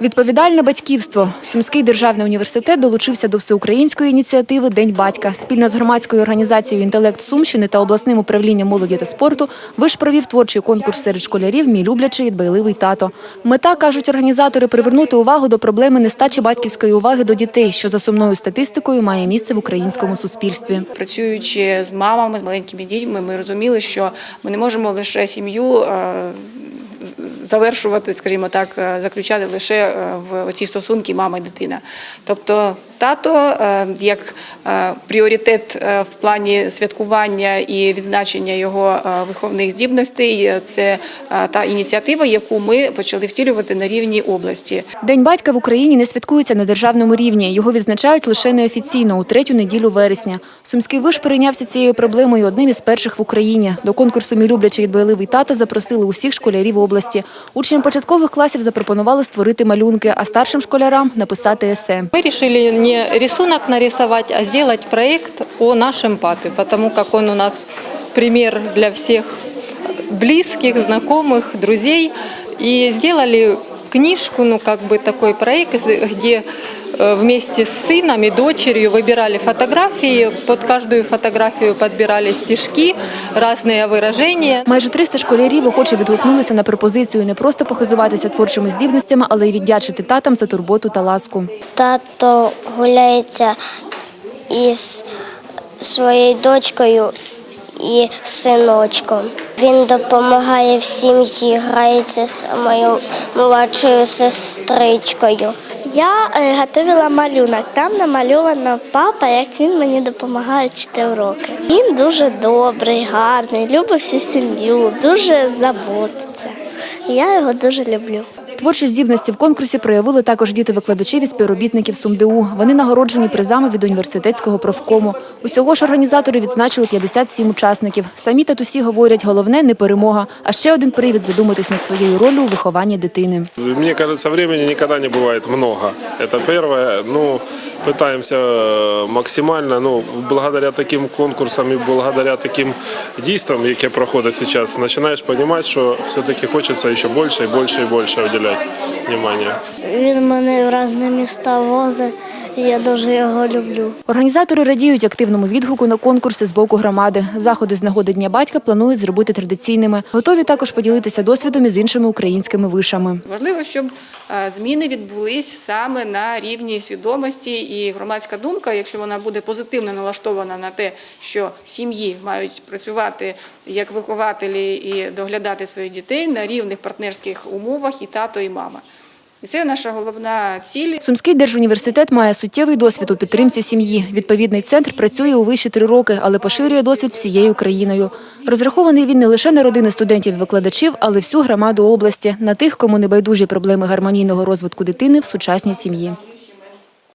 Відповідальне батьківство. Сумський державний університет долучився до всеукраїнської ініціативи День батька. Спільно з громадською організацією Інтелект Сумщини та обласним управлінням молоді та спорту виш провів творчий конкурс серед школярів Мій люблячий і дбайливий тато. Мета кажуть організатори привернути увагу до проблеми нестачі батьківської уваги до дітей, що за сумною статистикою має місце в українському суспільстві. Працюючи з мамами, з маленькими дітьми, ми розуміли, що ми не можемо лише сім'ю е, завершувати, скажімо так, е, заключати лише е, в ці стосунки мама і дитина. Тобто тато е, як пріоритет в плані святкування і відзначення його виховних здібностей це та ініціатива, яку ми почали втілювати на рівні області. День батька в Україні не святкується на державному рівні. Його відзначають лише неофіційно у третю неділю вересня. Сумський виш перейнявся цією проблемою одним із перших в Україні. До конкурсу «Мій люблячий і дбайливий тато запросили усіх школярів області Учням початкових класів запропонували створити малюнки, а старшим школярам написати есе. Мы решили не рисунок нарисовать, а сделать проект о нашем папе, потому как он у нас пример для всех близких, знакомых, друзей. И сделали книжку, ну как бы такой проект, где э, вместе с сыном и дочерью выбирали фотографии, под каждую фотографию подбирали стишки, разные выражения. Майже 300 школярів охоче відгукнулися на пропозицію не просто похизуватися творчими здібностями, але й віддячити татам за турботу та ласку. Тато гуляється із своєю дочкою і синочком. Він допомагає в сім'ї, грається з моєю молодшою сестричкою. Я е, готувала малюнок. Там намальовано папа, як він мені допомагає вчити уроки. Він дуже добрий, гарний, любить всю сім'ю, дуже заботиться. Я його дуже люблю. Творчі здібності в конкурсі проявили також діти викладачів і співробітників СумДУ. Вони нагороджені призами від університетського профкому. Усього ж організатори відзначили 57 учасників. Самі татусі говорять, головне не перемога, а ще один привід задуматись над своєю ролью у вихованні дитини. Мені кажеться, часу ніколи не буває много. Це перше. Ну, пытаемся э, максимально, ну, благодаря таким конкурсам и благодаря таким действиям, які проходять сейчас, начинаешь понимать, что все-таки хочется еще больше и больше и больше уделять внимание. Він мене в різні міста возить, і я дуже його люблю. Організатори радіють активному відгуку на конкурси з боку громади. Заходи з нагоди Дня батька планують зробити традиційними. Готові також поділитися досвідом із іншими українськими вишами. Важливо, щоб е, зміни відбулись саме на рівні свідомості і громадська думка, якщо вона буде позитивно налаштована на те, що сім'ї мають працювати як вихователі і доглядати своїх дітей на рівних партнерських умовах і тато, і мама. І це наша головна ціль. Сумський держуніверситет має суттєвий досвід у підтримці сім'ї. Відповідний центр працює у виші три роки, але поширює досвід всією країною. Розрахований він не лише на родини студентів і викладачів, але всю громаду області, на тих, кому не байдужі проблеми гармонійного розвитку дитини в сучасній сім'ї.